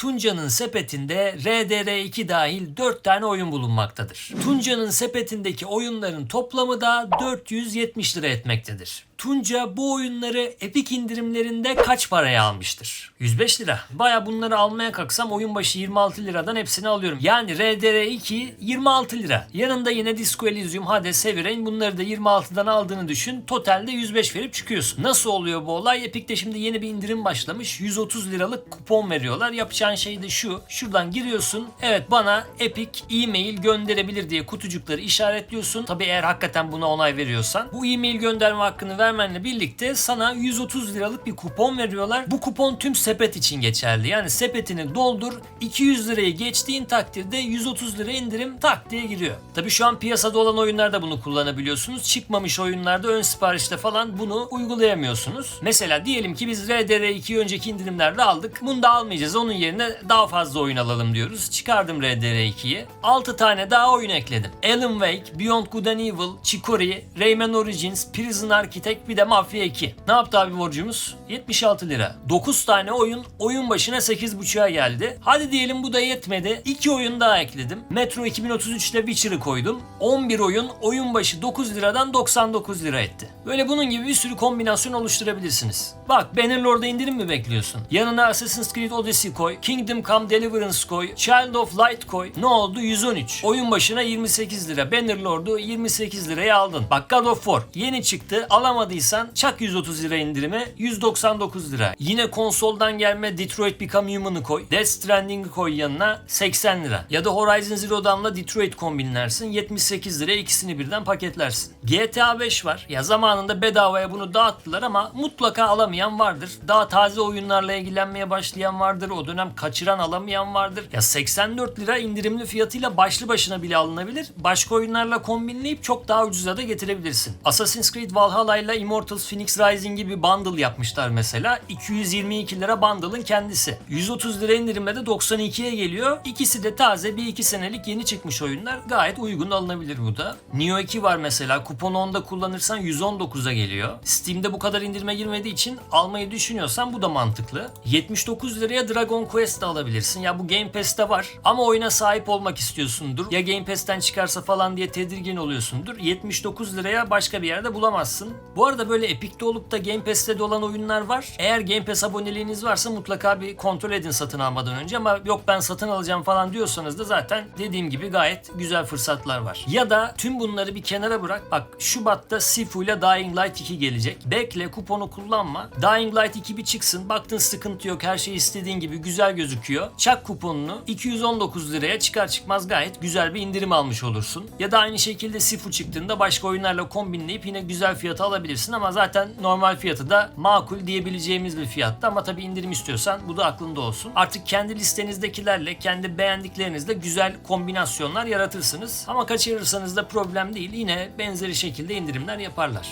Tunca'nın sepetinde RDR2 dahil 4 tane oyun bulunmaktadır. Tunca'nın sepetindeki oyunların toplamı da 470 lira etmektedir. Tunca bu oyunları Epic indirimlerinde kaç paraya almıştır? 105 lira. Baya bunları almaya kalksam oyun başı 26 liradan hepsini alıyorum. Yani RDR2 26 lira. Yanında yine Disco Elysium, Hades, Heavy bunları da 26'dan aldığını düşün. Totalde 105 verip çıkıyorsun. Nasıl oluyor bu olay? Epic'te şimdi yeni bir indirim başlamış. 130 liralık kupon veriyorlar. Yapacağın şey de şu. Şuradan giriyorsun. Evet bana Epic e-mail gönderebilir diye kutucukları işaretliyorsun. Tabi eğer hakikaten buna onay veriyorsan. Bu e-mail gönderme hakkını vermenle birlikte sana 130 liralık bir kupon veriyorlar. Bu kupon tüm sepet için geçerli. Yani sepetini doldur. 200 lirayı geçtiğin takdirde 130 lira indirim tak diye giriyor. Tabi şu an piyasada olan oyunlarda bunu kullanabiliyorsunuz. Çıkmamış oyunlarda ön siparişte falan bunu uygulayamıyorsunuz. Mesela diyelim ki biz RDR2'yi önceki indirimlerde aldık. Bunu da almayacağız. Onun yerine daha fazla oyun alalım diyoruz. Çıkardım RDR2'yi. 6 tane daha oyun ekledim. Alan Wake, Beyond Good and Evil, Chicory, Rayman Origins, Prison Architect bir de Mafia 2. Ne yaptı abi borcumuz? 76 lira. 9 tane oyun oyun başına 8.5'a geldi. Hadi diyelim bu da yetmedi. 2 oyun daha ekledim. Metro 2033 ile Witcher'ı koydum. 11 oyun oyun başı 9 liradan 99 lira etti. Böyle bunun gibi bir sürü kombinasyon oluşturabilirsiniz. Bak Bannerlord'a indirim mi bekliyorsun? Yanına Assassin's Creed Odyssey koy, Kingdom Come Deliverance koy, Child of Light koy. Ne oldu? 113. Oyun başına 28 lira. Bannerlord'u 28 liraya aldın. Bak God of War yeni çıktı. Alamadıysan çak 130 lira indirime 199 lira. Yine konsoldan gelme Detroit Become Human'ı koy. Death Stranding'i koy yanına 80 lira. Ya da Horizon Zero Dawn'la Detroit kombinlersin 78 liraya ikisini birden paketlersin. GTA 5 var. Ya zamanında bedavaya bunu dağıttılar ama mutlaka alamayan vardır. Daha taze oyunlarla ilgilenmeye başlayan vardır. O dönem kaçıran alamayan vardır. Ya 84 lira indirimli fiyatıyla başlı başına bile alınabilir. Başka oyunlarla kombinleyip çok daha ucuza da getirebilirsin. Assassin's Creed Valhalla ile Immortals Phoenix Rising gibi bundle yapmışlar mesela. 222 lira bundle'ın kendisi. 130 lira indirimle de 92'ye geliyor. İkisi de taze bir iki senelik yeni çıkmış oyunlar. Gayet uygun alınabilir bu da. Neo 2 var mesela. Kupon 10'da kullanırsan 119'a geliyor. Steam'de bu kadar indirime girmediği için almayı düşünüyorsan bu da mantıklı. 79 liraya Dragon Quest de alabilirsin. Ya bu Game Pass'te var ama oyuna sahip olmak istiyorsundur. Ya Game Pass'ten çıkarsa falan diye tedirgin oluyorsundur. 79 liraya başka bir yerde bulamazsın. Bu arada böyle Epic'te olup da Game Pass'te de olan oyunlar var. Eğer Game Pass aboneliğiniz varsa mutlaka bir kontrol edin satın almadan önce ama yok ben satın alacağım falan diyorsanız da zaten dediğim gibi gayet güzel fırsatlar var. Ya da tüm bunları bir kenara bırak. Bak Şubat'ta Sifu ile Dying Light 2 gelecek. Bekle kuponu kullanma. Dying Light 2 bir çıksın. Baktın sıkıntı yok. Her şey istediğin gibi güzel gözüküyor. Çak kuponunu 219 liraya çıkar çıkmaz gayet güzel bir indirim almış olursun. Ya da aynı şekilde Sifu çıktığında başka oyunlarla kombinleyip yine güzel fiyata alabilirsin ama zaten normal fiyatı da makul diyebileceğimiz bir fiyatta ama tabii indirim istiyorsan bu da aklında olsun. Artık kendi listenizdekilerle, kendi beğendiklerinizle güzel kombinasyonlar yaratırsınız. Ama kaçırırsanız da problem değil. Yine benzeri şekilde indirimler yaparlar.